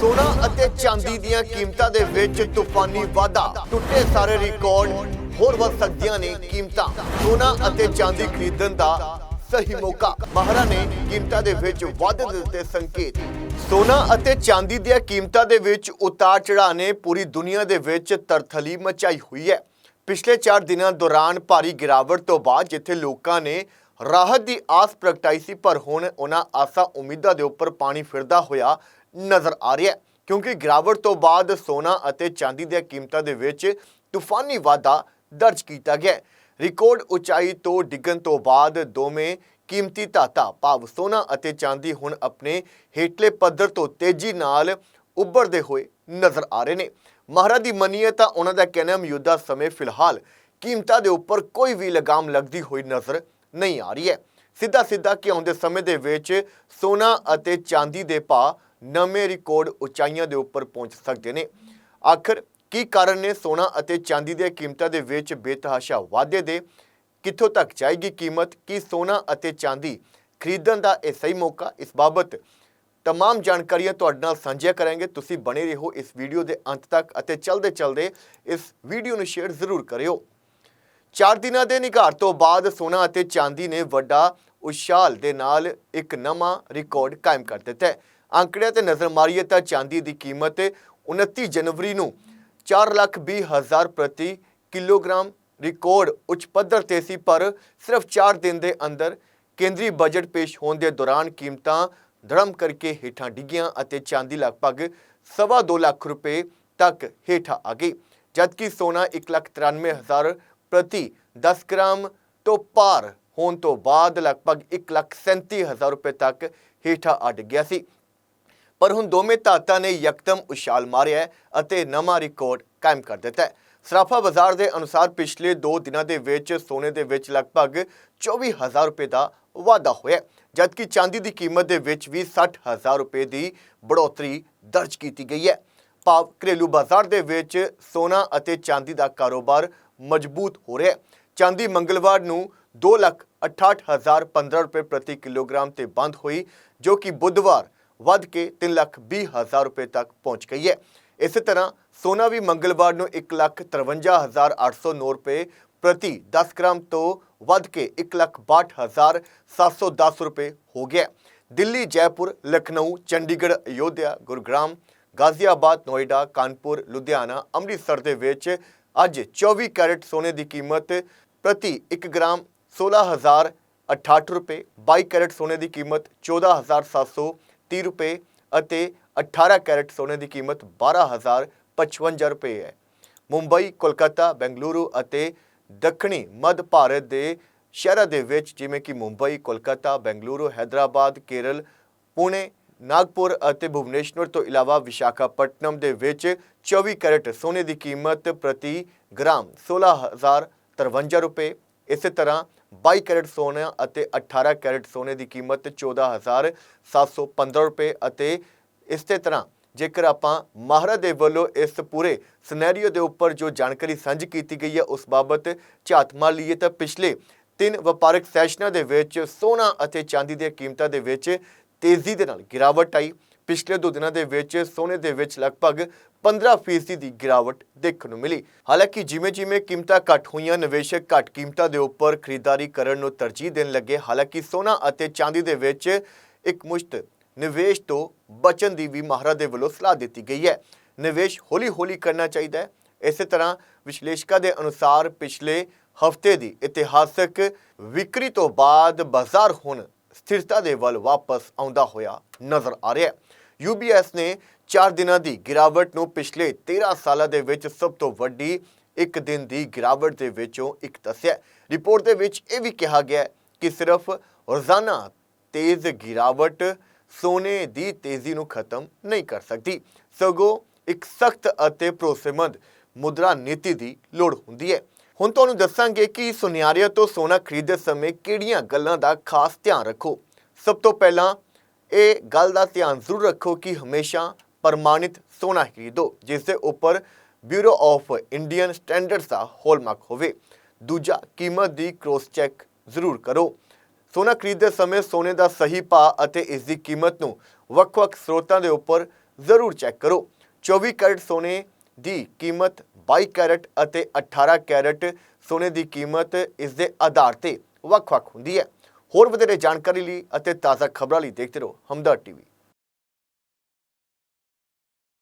ਸੋਨਾ ਅਤੇ ਚਾਂਦੀ ਦੀਆਂ ਕੀਮਤਾਂ ਦੇ ਵਿੱਚ ਤੂਫਾਨੀ ਵਾਧਾ ਟੁੱਟੇ ਸਾਰੇ ਰਿਕਾਰਡ ਹੋਰ ਵੱਧ ਸਕਦੀਆਂ ਨੇ ਕੀਮਤਾਂ। ਸੋਨਾ ਅਤੇ ਚਾਂਦੀ ਖਰੀਦਣ ਦਾ ਸਹੀ ਮੌਕਾ। ਮਹਾਰਾ ਨੇ ਕੀਮਤਾਂ ਦੇ ਵਿੱਚ ਵਾਧੇ ਦੇ ਦਿੱਤੇ ਸੰਕੇਤ। ਸੋਨਾ ਅਤੇ ਚਾਂਦੀ ਦੀਆਂ ਕੀਮਤਾਂ ਦੇ ਵਿੱਚ ਉਤਾਰ ਚੜਾਅ ਨੇ ਪੂਰੀ ਦੁਨੀਆ ਦੇ ਵਿੱਚ ਤਰਥਲੀ ਮਚਾਈ ਹੋਈ ਹੈ। ਪਿਛਲੇ 4 ਦਿਨਾਂ ਦੌਰਾਨ ਭਾਰੀ ਗਿਰਾਵਟ ਤੋਂ ਬਾਅਦ ਜਿੱਥੇ ਲੋਕਾਂ ਨੇ ਰਾਹਤ ਦੀ ਆਸ ਪ੍ਰਗਟਾਈ ਸੀ, ਪਰ ਹੁਣ ਉਹਨਾਂ ਆਸਾਂ ਉਮੀਦਾਂ ਦੇ ਉੱਪਰ ਪਾਣੀ ਫਿਰਦਾ ਹੋਇਆ ਨਜ਼ਰ ਆ ਰਿਹਾ ਹੈ। ਕਿਉਂਕਿ ਗਿਰਾਵਟ ਤੋਂ ਬਾਅਦ ਸੋਨਾ ਅਤੇ ਚਾਂਦੀ ਦੀਆਂ ਕੀਮਤਾਂ ਦੇ ਵਿੱਚ ਤੂਫਾਨੀ ਵਾਧਾ ਦਰਜ ਕੀਤਾ ਗਿਆ ਰਿਕਾਰਡ ਉਚਾਈ ਤੋਂ ਡਿੱਗਣ ਤੋਂ ਬਾਅਦ ਦੋਵੇਂ ਕੀਮਤੀ ਧਾਤਾਂ, ਭਾਵ ਸੋਨਾ ਅਤੇ ਚਾਂਦੀ, ਹੁਣ ਆਪਣੇ ਹੇਠਲੇ ਪੱਧਰ ਤੋਂ ਤੇਜ਼ੀ ਨਾਲ ਉੱਭਰਦੇ ਹੋਏ ਨਜ਼ਰ ਆ ਰਹੇ ਨੇ। ਮਹਾਰਾਜ ਦੀ ਮੰਨੀਏ ਤਾਂ ਉਹਨਾਂ ਦਾ ਕਹਿਣਾ ਮੌਜੂਦਾ ਸਮੇਂ ਫਿਲਹਾਲ ਕੀਮਤਾਂ ਦੇ ਉੱਪਰ ਕੋਈ ਵੀ ਲਗਾਮ ਲੱਗਦੀ ਹੋਈ ਨਜ਼ਰ ਨਹੀਂ ਆ ਰਹੀ ਹੈ। ਸਿੱਧਾ ਸਿੱਧਾ ਕਿ ਆਉਂਦੇ ਸਮੇਂ ਦੇ ਵਿੱਚ ਸੋਨਾ ਅਤੇ ਚਾਂਦੀ ਦੇ ਭਾਅ ਨਵੇਂ ਰਿਕਾਰਡ ਉਚਾਈਆਂ ਦੇ ਉੱਪਰ ਪਹੁੰਚ ਸਕਦੇ ਨੇ ਆਖਰ ਕੀ ਕਾਰਨ ਨੇ ਸੋਨਾ ਅਤੇ ਚਾਂਦੀ ਦੀਆਂ ਕੀਮਤਾਂ ਦੇ ਵਿੱਚ ਬੇਤਹਾਸ਼ਾ ਵਾਧੇ ਦੇ ਕਿੱਥੋਂ ਤੱਕ ਜਾਏਗੀ ਕੀਮਤ ਕੀ ਸੋਨਾ ਅਤੇ ਚਾਂਦੀ ਖਰੀਦਣ ਦਾ ਇਹ ਸਹੀ ਮੌਕਾ ਇਸ ਬਾਬਤ तमाम ਜਾਣਕਾਰੀਆਂ ਤੁਹਾਡੇ ਨਾਲ ਸਾਂਝੀਆਂ ਕਰਾਂਗੇ ਤੁਸੀਂ ਬਣੇ ਰਹੋ ਇਸ ਵੀਡੀਓ ਦੇ ਅੰਤ ਤੱਕ ਅਤੇ ਚਲਦੇ ਚਲਦੇ ਇਸ ਵੀਡੀਓ ਨੂੰ ਸ਼ੇਅਰ ਜ਼ਰੂਰ ਕਰਿਓ ਚਾਰ ਦਿਨਾਂ ਦੇ ਨਿਘਾਰ ਤੋਂ ਬਾਅਦ ਸੋਨਾ ਅਤੇ ਚਾਂਦੀ ਨੇ ਵੱਡਾ ਉਛਾਲ ਦੇ ਨਾਲ ਇੱਕ ਨਵਾਂ ਰਿਕਾਰਡ ਕਾਇਮ ਕਰ ਦਿੱਤਾ ਹੈ ਅੰਕੜਿਆਂ ਤੇ ਨਜ਼ਰ ਮਾਰੀਏ ਤਾਂ ਚਾਂਦੀ ਦੀ ਕੀਮਤ 29 ਜਨਵਰੀ ਨੂੰ 4 ਲੱਖ 20 ਹਜ਼ਾਰ ਪ੍ਰਤੀ ਕਿਲੋਗ੍ਰਾਮ ਰਿਕਾਰਡ ਉੱਚ ਪੱਧਰ ਤੇ ਸੀ, ਪਰ ਸਿਰਫ 4 ਦਿਨ ਦੇ ਅੰਦਰ ਕੇਂਦਰੀ ਬਜਟ ਪੇਸ਼ ਹੋਣ ਦੇ ਦੌਰਾਨ ਕੀਮਤਾਂ ਧੜਮ ਕਰਕੇ ਹੇਠਾਂ ਡਿੱਗੀਆਂ ਅਤੇ ਚਾਂਦੀ ਲਗਭਗ ਸਵਾ ਦੋ ਲੱਖ ਰੁਪਏ ਤੱਕ ਹੇਠਾਂ ਆ ਗਈ, ਜਦਕਿ ਸੋਨਾ 193000 ਪ੍ਰਤੀ 10 ਗ੍ਰਾਮ ਤੋਂ ਪਾਰ ਹੋਣ ਤੋਂ ਬਾਅਦ ਲਗਭਗ 137000 ਰੁਪਏ ਤੱਕ ਹੇਠਾਂ ਆ ਗਿਆ ਸੀ। ਪਰ ਹੁਣ ਦੋਵੇਂ ਧਾਤਾਂ ਨੇ ਯਕਦਮ ਉਛਾਲ ਮਾਰਿਆ ਅਤੇ ਨਵਾਂ ਰਿਕਾਰਡ ਕਾਇਮ ਕਰ ਦਿੱਤਾ ਸਰਾਫਾ ਬਾਜ਼ਾਰ ਦੇ ਅਨੁਸਾਰ ਪਿਛਲੇ 2 ਦਿਨਾਂ ਦੇ ਵਿੱਚ ਸੋਨੇ ਦੇ ਵਿੱਚ ਲਗਭਗ 24000 ਰੁਪਏ ਦਾ ਵਾਧਾ ਹੋਇਆ ਜਦਕਿ ਚਾਂਦੀ ਦੀ ਕੀਮਤ ਦੇ ਵਿੱਚ ਵੀ 60000 ਰੁਪਏ ਦੀ ਬੜੋਤਰੀ ਦਰਜ ਕੀਤੀ ਗਈ ਹੈ। ਭਾਵ ਘਰੇਲੂ ਬਾਜ਼ਾਰ ਦੇ ਵਿੱਚ ਸੋਨਾ ਅਤੇ ਚਾਂਦੀ ਦਾ ਕਾਰੋਬਾਰ ਮਜ਼ਬੂਤ ਹੋ ਰਿਹਾ ਹੈ। ਚਾਂਦੀ ਮੰਗਲਵਾਰ ਨੂੰ 268015 ਰੁਪਏ ਪ੍ਰਤੀ ਕਿਲੋਗ੍ਰਾਮ ਤੇ ਬੰਦ ਹੋਈ, ਜੋ ਕਿ ਬੁੱਧਵਾਰ ਵੱਧ ਕੇ 320000 ਰੁਪਏ ਤੱਕ ਪਹੁੰਚ ਗਈ ਹੈ। ਇਸੇ ਤਰ੍ਹਾਂ ਸੋਨਾ ਵੀ ਮੰਗਲਵਾਰ ਨੂੰ 153809 ਰੁਪਏ ਪ੍ਰਤੀ 10 ਗ੍ਰਾਮ ਤੋਂ ਵੱਧ ਕੇ 162710 ਰੁਪਏ ਹੋ ਗਿਆ ਦਿੱਲੀ, ਜੈਪੁਰ, ਲਖਨਊ, ਚੰਡੀਗੜ੍ਹ, ਅਯੋਧਿਆ, ਗੁਰਗ੍ਰਾਮ, ਗਾਜ਼ੀਆਬਾਦ, ਨੋਇਡਾ, ਕਾਨਪੁਰ, ਲੁਧਿਆਣਾ, ਅੰਮ੍ਰਿਤਸਰ ਦੇ ਵਿੱਚ ਅੱਜ 24 ਕੈਰਟ ਸੋਨੇ ਦੀ ਕੀਮਤ ਪ੍ਰਤੀ 1 ਗ੍ਰਾਮ 16068 ਰੁਪਏ 22 ਕੈਰਟ ਸੋਨੇ ਦੀ ਕੀਮਤ 14730 ਰੁਪਏ ਅਤੇ 18 ਕੈਰਟ ਸੋਨੇ ਦੀ ਕੀਮਤ 12055 ਰੁਪਏ ਹੈ। ਮੁੰਬਈ, ਕੋਲਕਾਤਾ, ਬੈਂਗਲੁਰੂ ਅਤੇ ਦੱਖਣੀ ਮੱਧ ਭਾਰਤ ਦੇ ਸ਼ਹਿਰਾਂ ਦੇ ਵਿੱਚ ਜਿਵੇਂ ਕਿ ਮੁੰਬਈ, ਕੋਲਕਾਤਾ, ਬੈਂਗਲੁਰੂ, ਹੈਦਰਾਬਾਦ, ਕੇਰਲ, ਪੁਣੇ, ਨਾਗਪੁਰ ਅਤੇ ਭੁਵਨੇਸ਼ਵਰ ਤੋਂ ਇਲਾਵਾ ਵਿਸ਼ਾਖਾਪਟਨਮ ਦੇ ਵਿੱਚ 24 ਕੈਰਟ ਸੋਨੇ ਦੀ ਕੀਮਤ ਪ੍ਰਤੀ ਗ੍ਰਾਮ 16053 ਰੁਪਏ। ਇਸੇ ਤਰ੍ਹਾਂ 22 ਕੈਰਟ ਸੋਨਾ ਅਤੇ 18 ਕੈਰਟ ਸੋਨੇ ਦੀ ਕੀਮਤ 14715 ਰੁਪਏ ਅਤੇ ਇਸੇ ਤਰ੍ਹਾਂ ਜੇਕਰ ਆਪਾਂ ਮਾਹਰਾ ਦੇ ਵੱਲੋਂ ਇਸ ਪੂਰੇ ਸਿਨੈਰੀਓ ਦੇ ਉੱਪਰ ਜੋ ਜਾਣਕਾਰੀ ਸਾਂਝੀ ਕੀਤੀ ਗਈ ਹੈ, ਉਸ ਬਾਬਤ ਝਾਤ ਮਾਰ ਲਈਏ ਤਾਂ ਪਿਛਲੇ ਤਿੰਨ ਵਪਾਰਕ ਸੈਸ਼ਨਾਂ ਦੇ ਵਿੱਚ ਸੋਨਾ ਅਤੇ ਚਾਂਦੀ ਦੀਆਂ ਕੀਮਤਾਂ ਦੇ ਵਿੱਚ ਤੇਜ਼ੀ ਦੇ ਨਾਲ ਗਿਰਾਵਟ ਆਈ। ਪਿਛਲੇ ਦੋ ਦਿਨਾਂ ਦੇ ਵਿੱਚ ਸੋਨੇ ਦੇ ਵਿੱਚ ਲਗਭਗ 15% ਦੀ ਗਿਰਾਵਟ ਦੇਖਣ ਨੂੰ ਮਿਲੀ। ਹਾਲਾਂਕਿ ਜਿਵੇਂ ਜਿਵੇਂ ਕੀਮਤਾਂ ਘਟ ਹੋਈਆਂ, ਨਿਵੇਸ਼ਕ ਘੱਟ ਕੀਮਤਾਂ ਦੇ ਉੱਪਰ ਖਰੀਦਦਾਰੀ ਕਰਨ ਨੂੰ ਤਰਜੀਹ ਦੇਣ ਲੱਗੇ। ਹਾਲਾਂਕਿ ਸੋਨਾ ਅਤੇ ਚਾਂਦੀ ਦੇ ਵਿੱਚ ਇੱਕ ਮੁਸ਼ਤ ਨਿਵੇਸ਼ ਤੋਂ ਬਚਣ ਦੀ ਵੀ ਮਾਹਰਾਂ ਦੇ ਵੱਲੋਂ ਸਲਾਹ ਦਿੱਤੀ ਗਈ ਹੈ। ਨਿਵੇਸ਼ ਹੌਲੀ-ਹੌਲੀ ਕਰਨਾ ਚਾਹੀਦਾ ਹੈ। ਇਸੇ ਤਰ੍ਹਾਂ ਵਿਸ਼ਲੇਸ਼ਕਾਂ ਦੇ ਅਨੁਸਾਰ ਪਿਛਲੇ ਹਫ਼ਤੇ ਦੀ ਇਤਿਹਾਸਕ ਵਿਕਰੀ ਤੋਂ ਬਾਅਦ ਬਾਜ਼ਾਰ ਹੁਣ ਸਥਿਰਤਾ ਦੇ ਵੱਲ ਵਾਪਸ ਆਉਂਦਾ ਹੋਇਆ ਨਜ਼ਰ ਆ ਰਿਹਾ ਹੈ। UBS ਨੇ 4 ਦਿਨਾਂ ਦੀ ਗਿਰਾਵਟ ਨੂੰ ਪਿਛਲੇ 13 ਸਾਲਾਂ ਦੇ ਵਿੱਚ ਸਭ ਤੋਂ ਵੱਡੀ ਇੱਕ ਦਿਨ ਦੀ ਗਿਰਾਵਟ ਦੇ ਵਿੱਚੋਂ ਇੱਕ ਦੱਸਿਆ ਰਿਪੋਰਟ ਦੇ ਵਿੱਚ ਇਹ ਵੀ ਕਿਹਾ ਗਿਆ ਕਿ ਸਿਰਫ ਰੋਜ਼ਾਨਾ ਤੇਜ਼ ਗਿਰਾਵਟ ਸੋਨੇ ਦੀ ਤੇਜ਼ੀ ਨੂੰ ਖਤਮ ਨਹੀਂ ਕਰ ਸਕਦੀ। ਸਗੋਂ ਇੱਕ ਸਖਤ ਅਤੇ ਭਰੋਸੇਮੰਦ ਮੁਦਰਾ ਨੀਤੀ ਦੀ ਲੋੜ ਹੁੰਦੀ ਹੈ। ਹੁਣ ਤੁਹਾਨੂੰ ਦੱਸਾਂਗੇ ਕਿ ਸੁਨਿਆਰਿਆਂ ਤੋਂ ਸੋਨਾ ਖਰੀਦਦੇ ਸਮੇਂ ਕਿਹੜੀਆਂ ਗੱਲਾਂ ਦਾ ਖਾਸ ਧਿਆਨ ਰੱਖੋ। ਸਭ ਤੋਂ ਪਹਿਲਾਂ ਇਹ ਗੱਲ ਦਾ ਧਿਆਨ ਜ਼ਰੂਰ ਰੱਖੋ ਕਿ ਹਮੇਸ਼ਾ ਪ੍ਰਮਾਣਿਤ ਸੋਨਾ ਖਰੀਦੋ, ਜਿਸ ਦੇ ਉੱਪਰ ਬਿਊਰੋ ਆਫ ਇੰਡੀਅਨ ਸਟੈਂਡਰਡਸ ਦਾ ਹੌਲਮਾਰਕ ਹੋਵੇ। ਦੂਜਾ, ਕੀਮਤ ਦੀ ਕ੍ਰੋਸ ਚੈੱਕ ਜ਼ਰੂਰ ਕਰੋ। ਸੋਨਾ ਖਰੀਦਦੇ ਸਮੇਂ ਸੋਨੇ ਦਾ ਸਹੀ ਭਾਅ ਅਤੇ ਇਸ ਦੀ ਕੀਮਤ ਨੂੰ ਵੱਖ-ਵੱਖ ਸਰੋਤਾਂ ਦੇ ਉੱਪਰ ਜ਼ਰੂਰ ਚੈੱਕ ਕਰੋ। 24 ਕੈਰਟ ਸੋਨੇ ਦੀ ਕੀਮਤ 22 ਕੈਰਟ ਅਤੇ 18 ਕੈਰਟ ਸੋਨੇ ਦੀ ਕੀਮਤ ਇਸ ਦੇ ਆਧਾਰ ਤੇ ਵੱਖ-ਵੱਖ ਹੁੰਦੀ ਹੈ। ਹੋਰ ਵਧੇਰੇ ਜਾਣਕਾਰੀ ਲਈ ਅਤੇ ਤਾਜ਼ਾ ਖਬਰਾਂ ਲਈ ਦੇਖਦੇ ਰਹੋ ਹਮਦਰ ਟੀਵੀ।